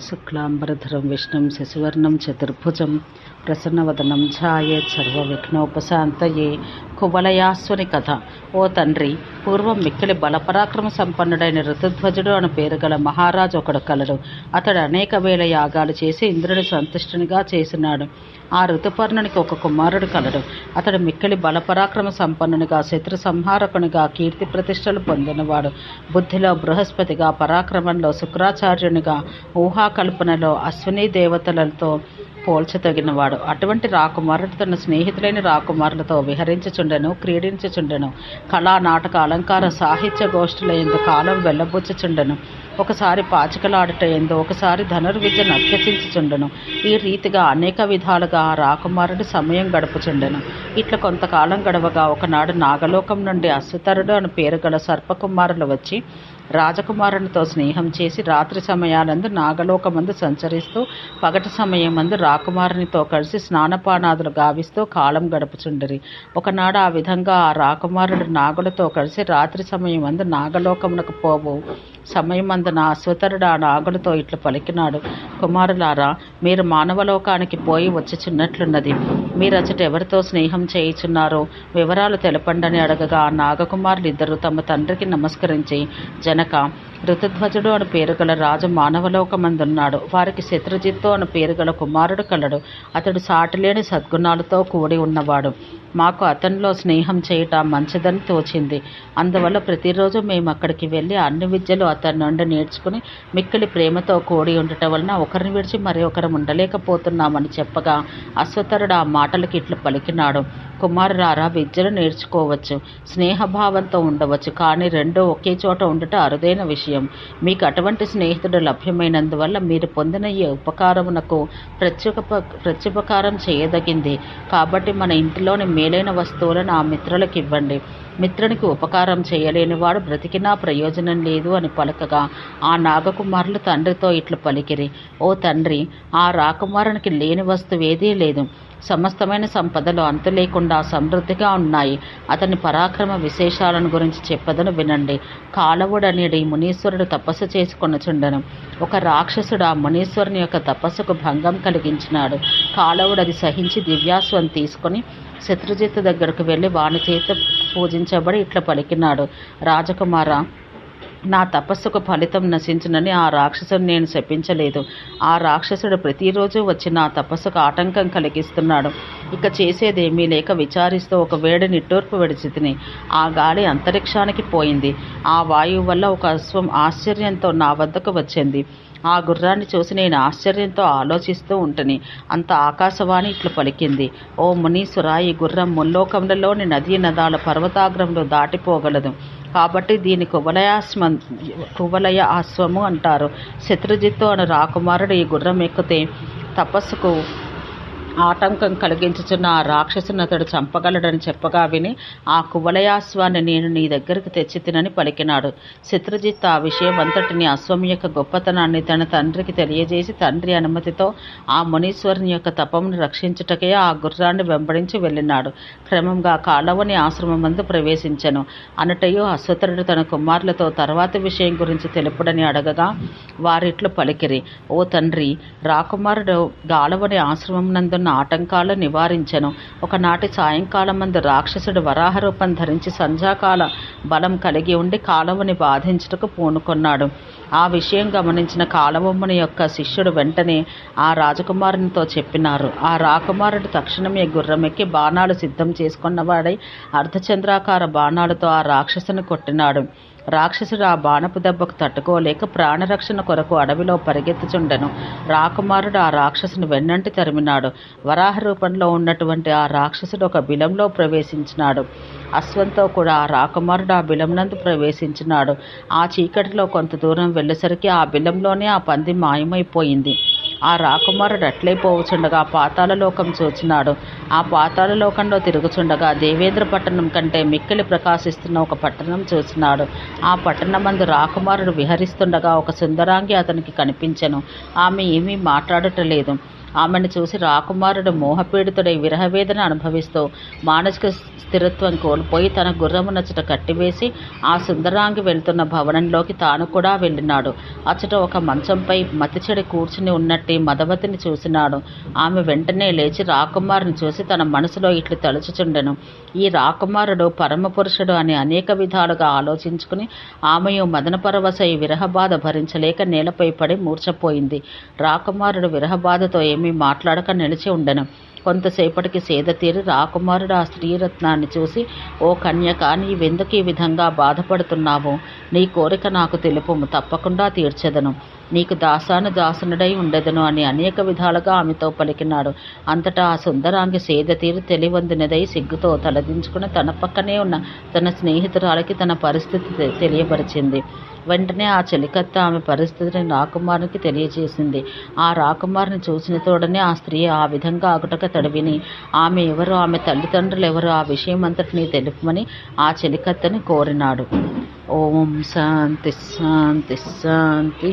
శుక్లాంబరధరం విష్ణుం శశివర్ణం చతుర్భుజం ప్రసన్నవదనం ఛాయేత్ సర్వవిఘ్నోపశాంతయే కువలయాస్వని కథ. ఓ తండ్రి పూర్వం మిక్కిలి బలపరాక్రమ సంపన్నుడైన ఋతుధ్వజుడు అని పేరు గల మహారాజు ఒకడు కలడు. అతడు అనేక వేల యాగాలు చేసి ఇంద్రుని సంతుష్టునిగా చేసినాడు ఆ ఋతుపర్ణునికి ఒక కుమారుడు కలడు. అతడు మిక్కిలి బలపరాక్రమ సంపన్నునిగా శత్రు సంహారకునిగా కీర్తి ప్రతిష్టలు పొందినవాడు. బుద్ధిలో బృహస్పతిగా పరాక్రమంలో శుక్రాచార్యునిగా ఊహాకల్పనలో అశ్విని దేవతలతో పోల్చతగినవాడు అటువంటి రాకుమారుడు తన స్నేహితులైన రాకుమారులతో విహరించుచుండెను క్రీడించుచుండెను. కళా నాటక అలంకార సాహిత్య గోష్ఠుల ఎందు కాలం వెళ్ళబుచ్చుచుండెను. ఒకసారి పాచికలాడట ఎందు ఒకసారి ధనుర్విద్యను అభ్యసించుచుండెను ఈ రీతిగా అనేక విధాలుగా ఆ రాకుమారుడు సమయం గడుపుచుండెను. ఇట్లా కొంతకాలం గడవగా ఒకనాడు నాగలోకం నుండి అశ్వతరుడు అని పేరు గల సర్పకుమారులు వచ్చి రాజకుమారునితో స్నేహం చేసి రాత్రి సమయాలందు నాగలోకమందు సంచరిస్తూ పగటి సమయమందు రాకుమారునితో కలిసి స్నానపానాదులు గావిస్తూ కాలం గడుపుచుండరి. ఒకనాడు ఆ విధంగా ఆ రాకుమారుడు నాగులతో కలిసి రాత్రి సమయమందు నాగలోకమునకు పోవు. సమయమందు నా అశ్వతరుడు ఆ నాగులతో ఇట్లు పలికినాడు. కుమారులారా మీరు మానవలోకానికి పోయి వచ్చుచున్నట్లున్నది. మీరచట ఎవరితో స్నేహం చేయుచున్నారో వివరాలు తెలపండని అడగగా ఆ నాగకుమారులు ఇద్దరు తమ తండ్రికి నమస్కరించి జనక ఋతుధ్వజుడు అని పేరు గల రాజు మానవలోకమందున్నాడు వారికి శత్రుజిత్తు అని పేరు గల కుమారుడు కలడు. అతడు సాటిలేని సద్గుణాలతో కూడి ఉన్నవాడు. మాకు అతనిలో స్నేహం చేయట మంచిదని తోచింది. అందువల్ల ప్రతిరోజు మేము అక్కడికి వెళ్ళి అన్ని విద్యలు అతని నుండి నేర్చుకుని మిక్కిలి ప్రేమతో కూడి ఉండటం వలన ఒకరిని విడిచి మరి ఒకరు ఉండలేకపోతున్నామని చెప్పగా అశ్వతరుడు ఆ మాటలకి ఇట్లు పలికినాడు. కుమారురారా విద్యను నేర్చుకోవచ్చు స్నేహభావంతో ఉండవచ్చు కానీ రెండూ ఒకే చోట ఉండట అరుదైన విషయం. మీకు అటువంటి స్నేహితుడు లభ్యమైనందువల్ల మీరు పొందిన ఈ ఉపకారమునకు ప్రత్యుప ప్రత్యుపకారం చేయదగింది. కాబట్టి మన ఇంటిలోని మేలైన వస్తువులను ఆ మిత్రులకు ఇవ్వండి. మిత్రునికి ఉపకారం చేయలేని వాడు బ్రతికినా ప్రయోజనం లేదు అని పలకగా ఆ నాగకుమారులు తండ్రితో ఇట్లు పలికిరి. ఓ తండ్రి ఆ రాకుమారునికి లేని వస్తువు ఏదీ లేదు. సమస్తమైన సంపదలు అంతు లేకుండా సమృద్ధిగా ఉన్నాయి. అతని పరాక్రమ విశేషాలను గురించి చెప్పదను వినండి. కాలవుడనేది మునీశ్వరుడు తపస్సు చేసుకొనుచుండెను. ఒక రాక్షసుడు ఆ మునీశ్వరుని యొక్క తపస్సుకు భంగం కలిగించినాడు. కాలవుడు అది సహించి దివ్యాస్వం తీసుకొని శత్రుజిత్తు దగ్గరకు వెళ్ళి వాని చేత పూజించబడి ఇట్లా పలికినాడు. రాజకుమార నా తపస్సుకు ఫలితం నశించునని ఆ రాక్షసుని నేను శపించలేదు. ఆ రాక్షసుడు ప్రతిరోజు వచ్చి నా తపస్సుకు ఆటంకం కలిగిస్తున్నాడు. ఇక చేసేదేమీ లేక విచారిస్తూ ఒక వేడి నిట్టూర్పు విడిచితిని ఆ గాలి అంతరిక్షానికి పోయింది. ఆ వాయువు వల్ల ఒక అశ్వం ఆశ్చర్యంతో నా వద్దకు వచ్చింది. ఆ గుర్రాన్ని చూసి నేను ఆశ్చర్యంతో ఆలోచిస్తూ ఉంటని. అంత ఆకాశవాణి ఇట్లు పలికింది. ఓ మునీశ్వర ఈ గుర్రం ముల్లోకములలోని నదీ నదాల పర్వతాగ్రంలో దాటిపోగలదు. కాబట్టి దీని కువలయాస్మ కువలయ ఆశ్వము అంటారు. శత్రుజిత్తు అను రాకుమారుడు ఈ గుర్రం ఎక్కితే తపస్సుకు ఆటంకం కలిగించుచున్న ఆ రాక్షసుని అతడు చంపగలడని చెప్పగా విని ఆ కువలయాశ్వాన్ని నేను నీ దగ్గరికి తెచ్చి తినని పలికినాడు. శత్రుజిత్ ఆ విషయం అంతటిని అశ్వం యొక్క గొప్పతనాన్ని తన తండ్రికి తెలియజేసి తండ్రి అనుమతితో ఆ మునీశ్వరుని యొక్క తపమును రక్షించుటకే ఆ గుర్రాన్ని వెంబడించి వెళ్ళినాడు. క్రమంగా కాలవని ఆశ్రమం మందు ప్రవేశించను. అనటయు అశ్వతరుడు తన కుమారులతో తర్వాతి విషయం గురించి తెలుపుడని అడగగా వారిట్లు పలికిరి. ఓ తండ్రి రాకుమారుడు గాలవని ఆశ్రమం నందున్న ఆటంకాలు నివారించెను. ఒకనాటి సాయంకాలం మందు రాక్షసుడు వరాహ రూపం ధరించి సంధ్యాకాల బలం కలిగి ఉండి కాలవుని బాధించుటకు పూనుకొన్నాడు. ఆ విషయం గమనించిన కాలవమ్మని యొక్క శిష్యుడు వెంటనే ఆ రాజకుమారునితో చెప్పినారు. ఆ రాకుమారుడు తక్షణమే గుర్రమెక్కి బాణాలు సిద్ధం చేసుకున్నవాడై అర్ధచంద్రాకార బాణాలతో ఆ రాక్షసుని కొట్టినాడు. రాక్షసుడు ఆ బాణపు దెబ్బకు తట్టుకోలేక ప్రాణరక్షణ కొరకు అడవిలో పరిగెత్తుచుండెను. రాకుమారుడు ఆ రాక్షసుని వెన్నంటి తరిమినాడు. వరాహ రూపంలో ఉన్నటువంటి ఆ రాక్షసుడు ఒక బిలంలో ప్రవేశించినాడు. అశ్వంతో కూడా ఆ రాకుమారుడు ఆ బిలంనందు ప్రవేశించినాడు. ఆ చీకటిలో కొంత దూరం వెళ్ళేసరికి ఆ బిలంలోనే ఆ పంది మాయమైపోయింది. ఆ రాకుమారుడు అట్లైపోవచుండగా పాతాళలోకం చూచినాడు. ఆ పాతాళలోకంలో తిరుగుచుండగా దేవేంద్ర పట్టణం కంటే మిక్కిలి ప్రకాశిస్తున్న ఒక పట్టణం చూచినాడు. ఆ పట్టణమందు రాకుమారుడు విహరిస్తుండగా ఒక సుందరాంగి అతనికి కనిపించెను. ఆమె ఏమీ మాట్లాడటలేదు. ఆమెను చూసి రాకుమారుడు మోహపీడితుడై విరహవేదన అనుభవిస్తూ మానసిక స్థిరత్వం కోల్పోయి తన గుర్రమునచ్చట కట్టివేసి ఆ సుందరాంగి వెళ్తున్న భవనంలోకి తాను కూడా వెళ్ళినాడు. అచ్చట ఒక మంచంపై మతిచెడి కూర్చుని ఉన్నట్టి మదవతిని చూసినాడు. ఆమె వెంటనే లేచి రాకుమారుని చూసి తన మనసులో ఇట్లు తలుచుచుండెను. ఈ రాకుమారుడు పరమపురుషుడు అని అనేక విధాలుగా ఆలోచించుకుని ఆమెయు మదన పరవశై విరహబాధ భరించలేక నేలపై పడి మూర్చపోయింది రాకుమారుడు విరహబాధతో ఏ మాట్లాడక నిలిచి ఉండెను. కొంతసేపటికి సేద తీరి రాకుమారుడు ఆ స్త్రీరత్నాన్ని చూసి ఓ కన్యక నీవెందుకు ఈ విధంగా బాధపడుతున్నావు? నీ కోరిక నాకు తెలుపుము తప్పకుండా తీర్చెదను. నీకు దాసాను దాసునుడై ఉండెదను అని అనేక విధాలుగా ఆమెతో పలికినాడు. అంతటా ఆ సుందరాంగి సేద తీరి తెలివందినదై సిగ్గుతో తలదించుకుని తన పక్కనే ఉన్న తన స్నేహితురాలకి తన పరిస్థితి తెలియపరిచింది. వెంటనే ఆ చెలికత్త ఆమె పరిస్థితిని రాకుమారునికి తెలియజేసింది. ఆ రాకుమారుని చూసిన తోడనే ఆ స్త్రీ ఆ విధంగా అగుటక తడివిని. ఆమె ఎవరు ఆమె తల్లిదండ్రులు ఎవరు ఆ విషయం అంతటిని తెలుపమని ఆ చెలికత్తని కోరినాడు. ఓం శాంతి శాంతి శాంతి.